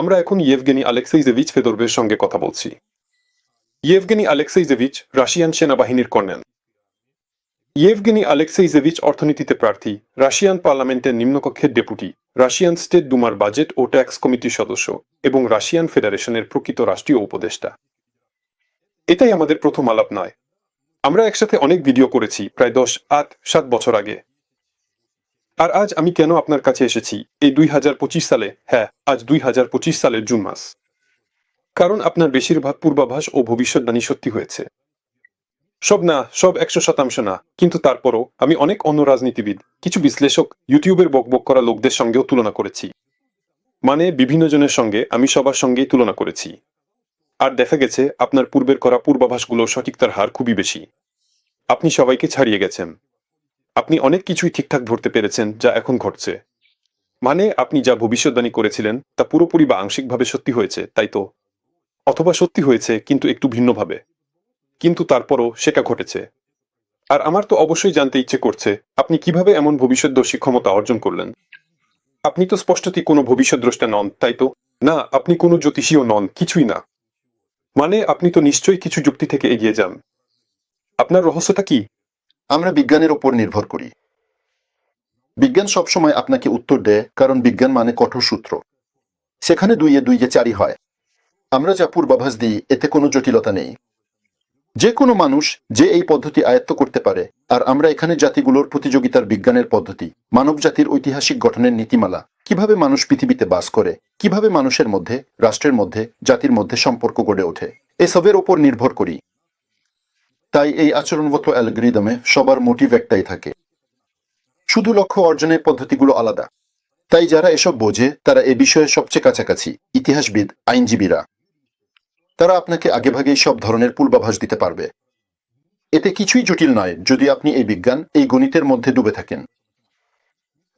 আমরা এখন ইয়েভগেনি আলেক্সাইজেভিচ ফেদরবের সঙ্গে কথা বলছি। ইয়েভগেনি আলেক্সাইজেভিচ রাশিয়ান সেনাবাহিনীর কর্নেল। ইয়েভগেনি আলেক্সাইজেভিচ অর্থনীতিতে প্রার্থী, রাশিয়ান পার্লামেন্টের নিম্নকক্ষের ডেপুটি, রাশিয়ান স্টেট ডুমার বাজেট ও ট্যাক্স কমিটির সদস্য এবং রাশিয়ান ফেডারেশনের প্রকৃত রাষ্ট্রীয় উপদেষ্টা। এটাই আমাদের প্রথম আলাপ নয়। আমরা একসাথে অনেক ভিডিও করেছি, প্রায় দশ, আট, সাত বছর আগে। আর আজ আমি কেন আপনার কাছে এসেছি? এই দুই হাজার পঁচিশ সালে হ্যাঁ আজ দুই হাজার পঁচিশ সালের জুন মাস। কারণ আপনার বেশিরভাগ পূর্বাভাস ও ভবিষ্যৎবাণী সত্যি হয়েছে। সব না, সব একশো শতাংশ না, কিন্তু তারপরও আমি অনেক অন্য রাজনীতিবিদ, কিছু বিশ্লেষক, ইউটিউবের বকবক করা লোকদের সঙ্গেও তুলনা করেছি। মানে বিভিন্ন জনের সঙ্গে আমি সবার সঙ্গেই তুলনা করেছি। আর দেখা গেছে, আপনার পূর্বের করা পূর্বাভাসগুলোর সঠিকতার হার খুবই বেশি। আপনি সবাইকে ছাড়িয়ে গেছেন। আপনি অনেক কিছুই ঠিকঠাক ধরতে পেরেছেন যা এখন ঘটছে। মানে আপনি যা ভবিষ্যৎবাণী করেছিলেন, তা পুরোপুরি বা আংশিকভাবে সত্যি হয়েছে, তাই তো? অথবা সত্যি হয়েছে, কিন্তু একটু ভিন্নভাবে। কিন্তু তারপরও সেটা ঘটেছে। আর আমার তো অবশ্যই জানতে ইচ্ছে করছে, আপনি কীভাবে এমন ভবিষ্যৎদর্শী ক্ষমতা অর্জন করলেন? আপনি তো স্পষ্টতই কোনো ভবিষ্যৎদ্রষ্টা নন, তাই তো? না, আপনি কোনো জ্যোতিষীও নন, কিছুই না। মানে আপনি তো নিশ্চয়ই কিছু যুক্তি থেকে এগিয়ে যান। আপনার রহস্যটা কি? আমরা বিজ্ঞানের ওপর নির্ভর করি। বিজ্ঞান সবসময় আপনাকে উত্তর দেয়, কারণ বিজ্ঞান মানে কঠোর সূত্র। সেখানে দুইয়ে দুইয়ে চারি হয়। আমরা যা পূর্বাভাস দিই, এতে কোনো জটিলতা নেই। যে কোনো মানুষ যে এই পদ্ধতি আয়ত্ত করতে পারে, আর আমরা এখানে জাতিগুলোর প্রতিযোগিতার বিজ্ঞানের পদ্ধতি মানব জাতির ঐতিহাসিক গঠনের নীতিমালা, কীভাবে মানুষ পৃথিবীতে বাস করে, কীভাবে মানুষের মধ্যে, রাষ্ট্রের মধ্যে, জাতির মধ্যে সম্পর্ক গড়ে ওঠে, এসবের ওপর নির্ভর করি। তাই এই আচরণগত অ্যালগরিদমে সবার মোটিভ একটাই থাকে। শুধু লক্ষ্য অর্জনের পদ্ধতিগুলো আলাদা। তাই যারা এসব বোঝে, তারা এ বিষয়ে সবচেয়ে কাছাকাছি, ইতিহাসবিদ, আইনজীবীরা। তারা আপনাকে আগেভাগেই সব ধরনের পূর্বাভাস দিতে পারবে। এতে কিছুই জটিল নয় যদি আপনি এই বিজ্ঞান, এই গণিতের মধ্যে ডুবে থাকেন।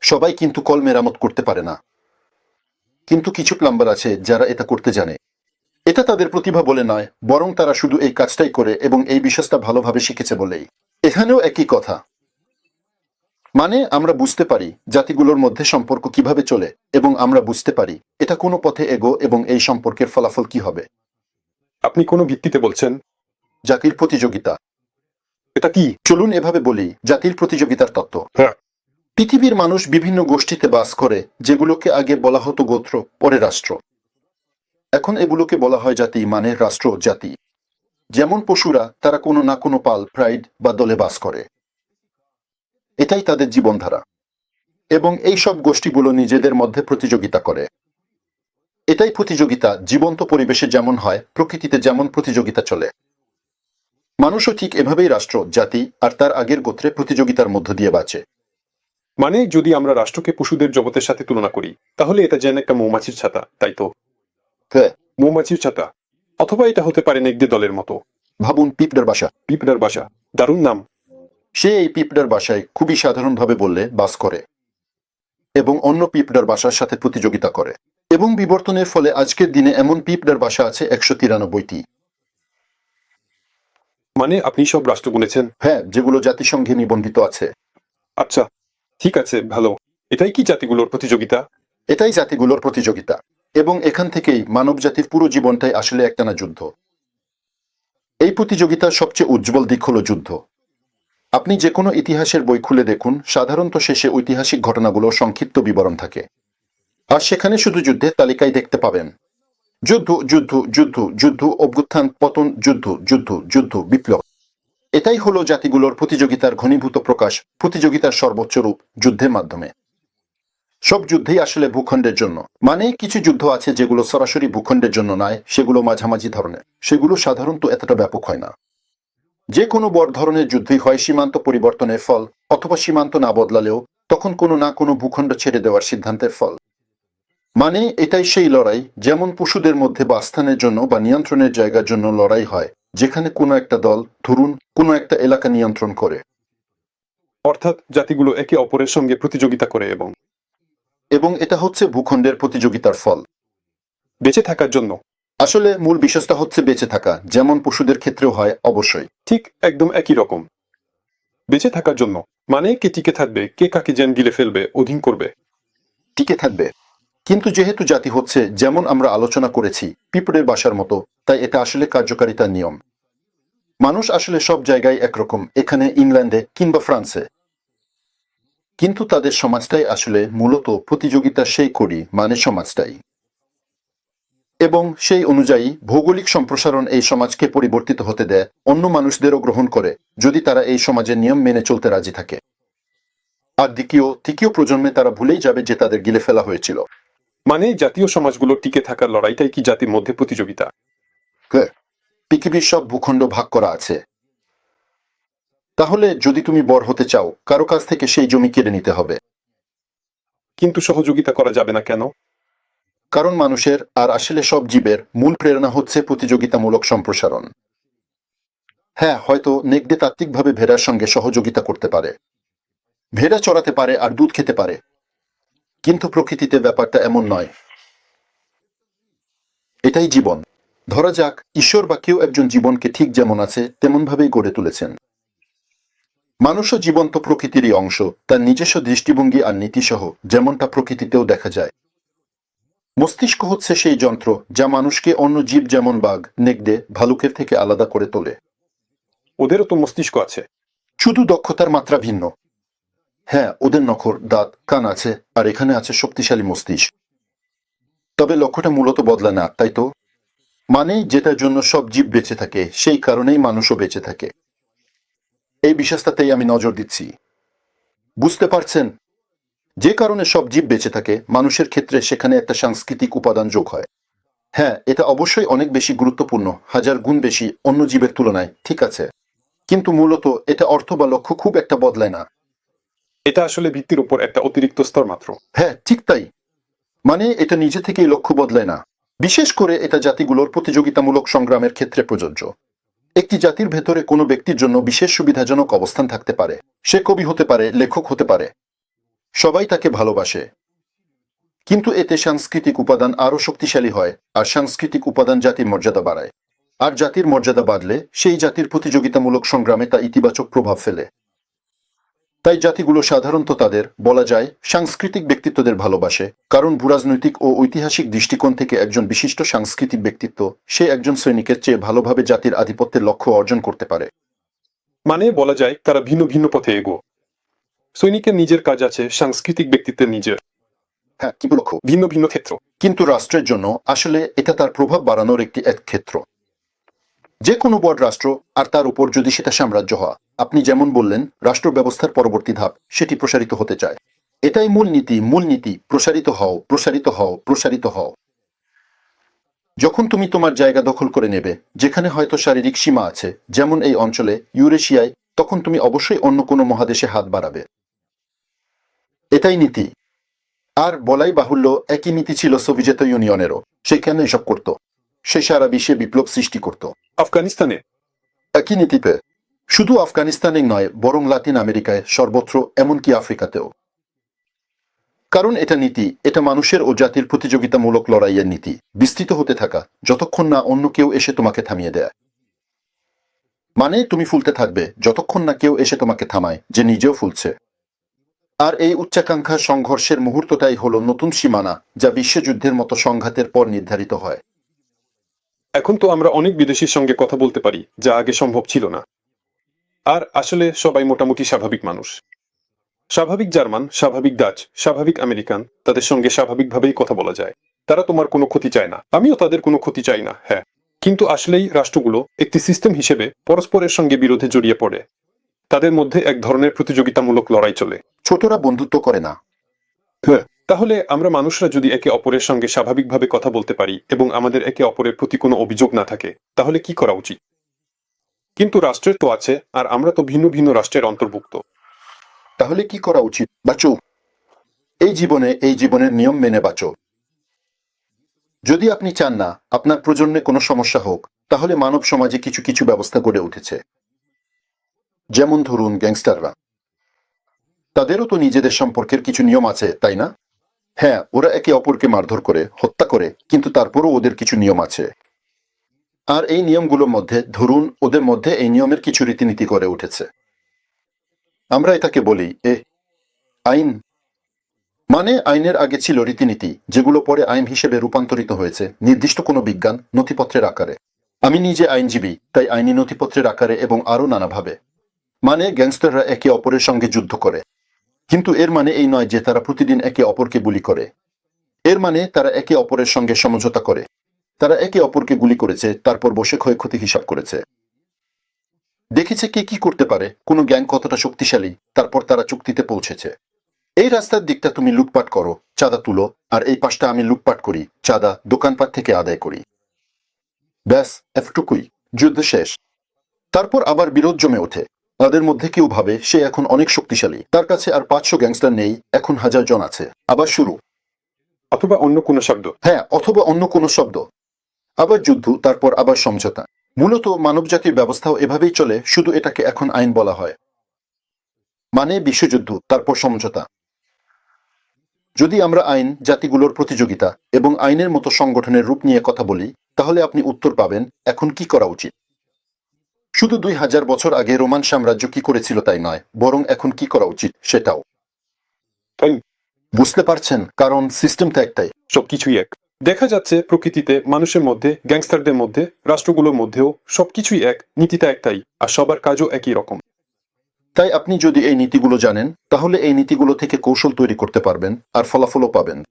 সবাই কিন্তু কল মেরামত করতে পারে না। কিন্তু কিছু প্লাম্বার আছে যারা এটা করতে জানে। এটা তাদের প্রতিভা বলে নয় বরং তারা শুধু এই কাজটাই করে এবং এই বিশ্বাসটা ভালোভাবে শিখেছে বলেই। এখানেও একই কথা। মানে আমরা বুঝতে পারি জাতিগুলোর মধ্যে সম্পর্ক কীভাবে চলে এবং আমরা বুঝতে পারি এটা কোনো পথে এগো এবং এই সম্পর্কের ফলাফল কি হবে। আপনি কোনো ভিত্তিতে বলছেন? জাতির প্রতিযোগিতা। এটা কি? চলুন এভাবে বলি জাতির প্রতিযোগিতার তত্ত্ব। হ্যাঁ। পৃথিবীর মানুষ বিভিন্ন গোষ্ঠীতে বাস করে যেগুলোকে আগে বলা হতো গোত্র পরে রাষ্ট্র। এখন এগুলোকে বলা হয় জাতি মানে রাষ্ট্র জাতি। যেমন পশুরা, তারা কোনো না কোনো পাল, প্রাইড বা দলে বাস করে। এটাই তাদের জীবনধারা। এবং এই সব গোষ্ঠীগুলো নিজেদের মধ্যে প্রতিযোগিতা করে। এটাই প্রতিযোগিতা, জীবন্ত পরিবেশে যেমন হয়, প্রকৃতিতে যেমন প্রতিযোগিতা চলে। মানুষও ঠিক এভাবেই রাষ্ট্র, জাতি আর তার আগের গোত্রে প্রতিযোগিতার মধ্য দিয়ে বাঁচে। মানে যদি আমরা রাষ্ট্রকে পশুদের জগতের সাথে তুলনা করি, তাহলে এটা যেন একটা মৌমাছির ছাতা, তাই তো? হ্যাঁ মৌমাছির ছাতা। অথবা এটা হতে পারে নেকড়ে দলের মতো। ভাবুন পিপডার বাসা। পিপডার বাসা। দারুণ নাম। সে এই পিঁপড়ার বাসায় খুবই সাধারণভাবে বললে বাস করে এবং অন্য পিঁপড়ার বাসার সাথে প্রতিযোগিতা করে এবং বিবর্তনের ফলে আজকের দিনে এমন পিঁপড়ার বাসা আছে একশো তিরানব্বইটি। মানে আপনি সব রাষ্ট্র গুনেছেন? হ্যাঁ যেগুলো জাতিসংঘে নিবন্ধিত আছে। আচ্ছা ঠিক আছে ভালো। এটাই কি জাতিগুলোর প্রতিযোগিতা? এটাই জাতিগুলোর প্রতিযোগিতা। এবং এখান থেকেই মানব জাতির পুরো জীবনটাই আসলে একটানা যুদ্ধ। এই প্রতিযোগিতার সবচেয়ে উজ্জ্বল দিক হলো যুদ্ধ। আপনি যে কোনো ইতিহাসের বই খুলে দেখুন, সাধারণত শেষে ঐতিহাসিক ঘটনাগুলোর সংক্ষিপ্ত বিবরণ থাকে। আর সেখানে শুধু যুদ্ধের তালিকায় দেখতে পাবেন। যুদ্ধ যুদ্ধ যুদ্ধ যুদ্ধ, অভ্যুত্থান, পতন, যুদ্ধ যুদ্ধ যুদ্ধ, বিপ্লব। এটাই হলো জাতিগুলোর প্রতিযোগিতার ঘনীভূত প্রকাশ, প্রতিযোগিতার সর্বোচ্চ রূপ যুদ্ধের মাধ্যমে। সব যুদ্ধেই আসলে ভূখণ্ডের জন্য। মানে কিছু যুদ্ধ আছে যেগুলো সরাসরি ভূখণ্ডের জন্য নয়, সেগুলো মাঝামাঝি ধরনের। সেগুলো সাধারণত এতটা ব্যাপক হয় না। যে কোনো বড় ধরনের যুদ্ধই হয় সীমান্ত পরিবর্তনের ফল, অথবা সীমান্ত না বদলালেও তখন কোনো না কোনো ভূখণ্ড ছেড়ে দেওয়ার সিদ্ধান্তের ফল। মানে এটাই সেই লড়াই, যেমন পশুদের মধ্যে বাসস্থানের জন্য বা নিয়ন্ত্রণের জায়গার জন্য লড়াই হয়, যেখানে কোনো একটা দল, ধরুন, কোনো একটা এলাকা নিয়ন্ত্রণ করে। অর্থাৎ জাতিগুলো একে অপরের সঙ্গে প্রতিযোগিতা করে এবং এবং এটা হচ্ছে ভূখণ্ডের প্রতিযোগিতার ফল। বেঁচে থাকার জন্য। আসলে মূল বিষয়টা হচ্ছে বেঁচে থাকা যেমন পশুদের ক্ষেত্রেও হয় অবশ্যই। ঠিক একদম একই রকম। বেঁচে থাকার জন্য। মানে কে টিকে থাকবে কে কাকে যেন গিলে ফেলবে অধীন করবে। টিকে থাকবে। কিন্তু যেহেতু জাতি হচ্ছে যেমন আমরা আলোচনা করেছি পিঁপড়ের বাসার মতো তাই এটা আসলে কার্যকারিতার নিয়ম। মানুষ আসলে সব জায়গায় একরকম এখানে ইংল্যান্ডে কিংবা ফ্রান্সে। কিন্তু তাদের সমাজটাই আসলে মূলত প্রতিযোগিতা সেই করি মানে সমাজটাই। এবং সেই অনুযায়ী ভৌগোলিক সম্প্রসারণ এই সমাজকে পরিবর্তিত হতে দেয় অন্য মানুষদেরও গ্রহণ করে যদি তারা এই সমাজের নিয়ম মেনে চলতে রাজি থাকে। আর দ্বিতীয় তৃতীয় প্রজন্মে তারা ভুলেই যাবে যে তাদের গিলে ফেলা হয়েছিল। মানে জাতীয় সমাজগুলো টিকে থাকার লড়াইটাই কি জাতির মধ্যে প্রতিযোগিতা? হ্যাঁ, পৃথিবীর সব ভূখণ্ড ভাগ করা আছে। তাহলে যদি তুমি বর হতে চাও কারও কাছ থেকে সেই জমি কেড়ে নিতে হবে। কিন্তু সহযোগিতা করা যাবে না কেন? কারণ মানুষের আর আসলে সব জীবের মূল প্রেরণা হচ্ছে প্রতিযোগিতামূলক সম্প্রসারণ। হ্যাঁ হয়তো নেকড়ে তাত্ত্বিকভাবে ভেড়ার সঙ্গে সহযোগিতা করতে পারে। ভেড়া চড়াতে পারে আর দুধ খেতে পারে। কিন্তু প্রকৃতিতে ব্যাপারটা এমন নয়। এটাই জীবন। ধরা যাক ঈশ্বর বা কেউ একজন জীবনকে ঠিক যেমন আছে তেমনভাবেই গড়ে তুলেছেন। মানুষও জীবন্ত প্রকৃতিরই অংশ তার নিজস্ব দৃষ্টিভঙ্গি আর নীতিসহ যেমনটা প্রকৃতিতেও দেখা যায়। মস্তিষ্ক হচ্ছে সেই যন্ত্র যা মানুষকে অন্য জীব যেমন বাঘ নেকড়ে ভালুকের থেকে আলাদা করে তোলে। ওদেরও তো মস্তিষ্ক আছে। শুধু দক্ষতার মাত্রা ভিন্ন। হ্যাঁ ওদের নখর দাঁত কান আছে আর এখানে আছে শক্তিশালী মস্তিষ্ক। তবে লক্ষ্যটা মূলত বদলা না তাই তো? মানে যেটার জন্য সব জীব বেঁচে থাকে সেই কারণেই মানুষও বেঁচে থাকে। এই বিশ্বাসটাতেই আমি নজর দিচ্ছি। বুঝতে পারছেন? যে কারণে সব জীব বেঁচে থাকে মানুষের ক্ষেত্রে সেখানে একটা সাংস্কৃতিক উপাদান যোগ হয়। হ্যাঁ এটা অবশ্যই অনেক বেশি গুরুত্বপূর্ণ হাজার গুণ বেশি অন্য জীবের তুলনায় ঠিক আছে? কিন্তু মূলত এটা অর্থ বা লক্ষ্য খুব একটা বদলায় না। এটা আসলে ভিত্তির উপর একটা অতিরিক্ত স্তর মাত্র। হ্যাঁ ঠিক তাই। মানে এটা নিজে থেকেই লক্ষ্য বদলায় না। বিশেষ করে এটা জাতিগুলোর প্রতিযোগিতামূলক সংগ্রামের ক্ষেত্রে প্রযোজ্য। একটি জাতির ভেতরে কোনো ব্যক্তির জন্য বিশেষ সুবিধাজনক অবস্থান থাকতে পারে। সে কবি হতে পারে, লেখক হতে পারে। সবাই তাকে ভালোবাসে। কিন্তু এতে সাংস্কৃতিক উপাদান আরও শক্তিশালী হয় আর সাংস্কৃতিক উপাদান জাতির মর্যাদা বাড়ায়। আর জাতির মর্যাদা বাড়লে সেই জাতির প্রতিযোগিতামূলক সংগ্রামে তা ইতিবাচক প্রভাব ফেলে। তাই জাতিগুলো সাধারণত তাদের বলা যায় সাংস্কৃতিক ব্যক্তিত্বদের ভালোবাসে। কারণ ভূরাজনৈতিক ও ঐতিহাসিক দৃষ্টিকোণ থেকে একজন বিশিষ্ট সাংস্কৃতিক ব্যক্তিত্ব সে একজন সৈনিকের চেয়ে ভালোভাবে জাতির আধিপত্যের লক্ষ্য অর্জন করতে পারে। মানে বলা যায় তারা ভিন্ন ভিন্ন পথে এগো। সৈনিকের নিজের কাজ আছে সাংস্কৃতিক ব্যক্তিত্বের নিজের। হ্যাঁ কি লক্ষ্য ভিন্ন ভিন্ন ক্ষেত্র। কিন্তু রাষ্ট্রের জন্য আসলে এটা তার প্রভাব বাড়ানোর একটি এক ক্ষেত্র। যে কোনো বড় রাষ্ট্র আর তার উপর যদি সেটা সাম্রাজ্য হওয়া আপনি যেমন বললেন রাষ্ট্র ব্যবস্থার পরবর্তী ধাপ সেটি প্রসারিত হতে চায়। এটাই মূল নীতি মূল নীতি প্রসারিত হও প্রসারিত হও প্রসারিত হও। যখন তুমি তোমার জায়গা দখল করে নেবে যেখানে হয়তো শারীরিক সীমা আছে যেমন এই অঞ্চলে ইউরেশিয়ায় তখন তুমি অবশ্যই অন্য কোনো মহাদেশে হাত বাড়াবে। এটাই নীতি। আর বলাই বাহুল্য একই নীতি ছিল সোভিয়েত ইউনিয়নেরও। সেখানে এসব করত? সে সারা বিশ্বে বিপ্লব সৃষ্টি করত। আফগানিস্তানে? একই নীতিতে। শুধু আফগানিস্তানে নয়, বরং লাতিন আমেরিকায়, সর্বত্র, এমনকি আফ্রিকাতেও। কারণ এটা নীতি, এটা মানুষের ও জাতির প্রতিযোগিতামূলক লড়াইয়ের নীতি, বিস্তৃত হতে থাকা, যতক্ষণ না অন্য কেউ এসে তোমাকে থামিয়ে দেয়। মানে তুমি ফুলতে থাকবে, যতক্ষণ না কেউ এসে তোমাকে থামায়, যে নিজেও ফুলছে। আর এই উচ্চাকাঙ্ক্ষা সংঘর্ষের মুহূর্তটাই হলো নতুন সীমানা, যা বিশ্বযুদ্ধের মতো সংঘাতের পর নির্ধারিত হয়। এখন তো আমরা অনেক বিদেশির সঙ্গে কথা বলতে পারি, যা আগে সম্ভব ছিল না। আর আসলে সবাই মোটামুটি স্বাভাবিক মানুষ। স্বাভাবিক জার্মান স্বাভাবিক ডাচ স্বাভাবিক আমেরিকান তাদের সঙ্গে স্বাভাবিকভাবেই কথা বলা যায়। তারা তোমার কোনো ক্ষতি চায় না। আমিও তাদের কোনো ক্ষতি চাই না হ্যাঁ। কিন্তু আসলেই রাষ্ট্রগুলো একটি সিস্টেম হিসেবে পরস্পরের সঙ্গে বিরোধে জড়িয়ে পড়ে। তাদের মধ্যে এক ধরনের প্রতিযোগিতামূলক লড়াই চলে। ছোটরা বন্ধুত্ব করে না। হ্যাঁ তাহলে আমরা মানুষরা যদি একে অপরের সঙ্গে স্বাভাবিকভাবে কথা বলতে পারি এবং আমাদের একে অপরের প্রতি কোনো অভিযোগ না থাকে তাহলে কি করা উচিত? কিন্তু রাষ্ট্রের তো আছে, আর আমরা তো ভিন্ন ভিন্ন রাষ্ট্রের অন্তর্ভুক্ত। তাহলে কি করা উচিত? বাঁচো। এই জীবনে, এই জীবনের নিয়ম মেনে বাঁচো। যদি আপনি চান না, আপনার প্রজন্মে কোনো সমস্যা হোক, তাহলে মানব সমাজে কিছু কিছু ব্যবস্থা গড়ে উঠেছে। যেমন ধরুন, গ্যাংস্টাররা। তাদেরও তো নিজেদের সম্পর্কের কিছু নিয়ম আছে, তাই না? হ্যাঁ ওরা একে অপরকে মারধর করে, হত্যা করে, কিন্তু তারপরও ওদের কিছু নিয়ম আছে। আর এই নিয়মগুলোর মধ্যে, ধরুন ওদের মধ্যে এই নিয়মের কিছু রীতিনীতি গড়ে উঠেছে। আমরা এটাকে বলি, এ, আইন। মানে আইনের আগে ছিল রীতিনীতি, যেগুলো পরে আইন হিসেবে রূপান্তরিত হয়েছে, নির্দিষ্ট কোনো বিজ্ঞান নথিপত্রের আকারে। আমি নিজে আইনজীবী, তাই আইনি নথিপত্রের আকারে এবং আরও নানাভাবে। মানে গ্যাংস্টাররা একে অপরের সঙ্গে যুদ্ধ করে। কিন্তু এর মানে এই নয় যে তারা প্রতিদিন একে অপরকে গুলি করে। এর মানে তারা একে অপরের সঙ্গে সমঝোতা করে। তারা একে অপরকে গুলি করেছে তারপর বসে ক্ষয়ক্ষতি হিসাব করেছে। দেখেছে কে কি করতে পারে কোনো গ্যাং কতটা শক্তিশালী তারপর তারা চুক্তিতে পৌঁছেছে। এই রাস্তার দিকটা তুমি লুটপাট করো চাঁদা তুলো আর এই পাশটা আমি লুটপাট করি চাঁদা দোকানপাট থেকে আদায় করি। ব্যাস এফটুকুই যুদ্ধ শেষ। তারপর আবার বিরোধ জমে ওঠে। তাদের মধ্যে কেউ ভাবে সে এখন অনেক শক্তিশালী। তার কাছে আর পাঁচশো গ্যাংস্টার নেই এখন হাজার জন আছে। আবার শুরু। অথবা অন্য কোনো শব্দ। হ্যাঁ অথবা অন্য কোনো শব্দ। আবার যুদ্ধ তারপর আবার সমঝোতা। মূলত মানবজাতির ব্যবস্থাও এভাবেই চলে শুধু এটাকে এখন আইন বলা হয়। মানে বিশ্বযুদ্ধ তারপর সমঝোতা। যদি আমরা আইন জাতিগুলোর প্রতিযোগিতা এবং আইনের মতো সংগঠনের রূপ নিয়ে কথা বলি তাহলে আপনি উত্তর পাবেন এখন কি করা উচিত? শুধু দুই হাজার বছর আগে রোমান সাম্রাজ্য কি করেছিল তাই নয় বরং এখন কি করা উচিত সেটাও। বুঝতে পারছেন? কারণ সিস্টেম তো একটাই। সবকিছুই এক। দেখা যাচ্ছে প্রকৃতিতে মানুষের মধ্যে, গ্যাংস্টারদের মধ্যে, রাষ্ট্রগুলোর মধ্যেও সবকিছুই এক, নীতিটা একটাই, আর সবার কাজও একই রকম। তাই আপনি যদি এই নীতিগুলো জানেন, তাহলে এই নীতিগুলো থেকে কৌশল তৈরি করতে পারবেন, আর ফলাফলও পাবেন।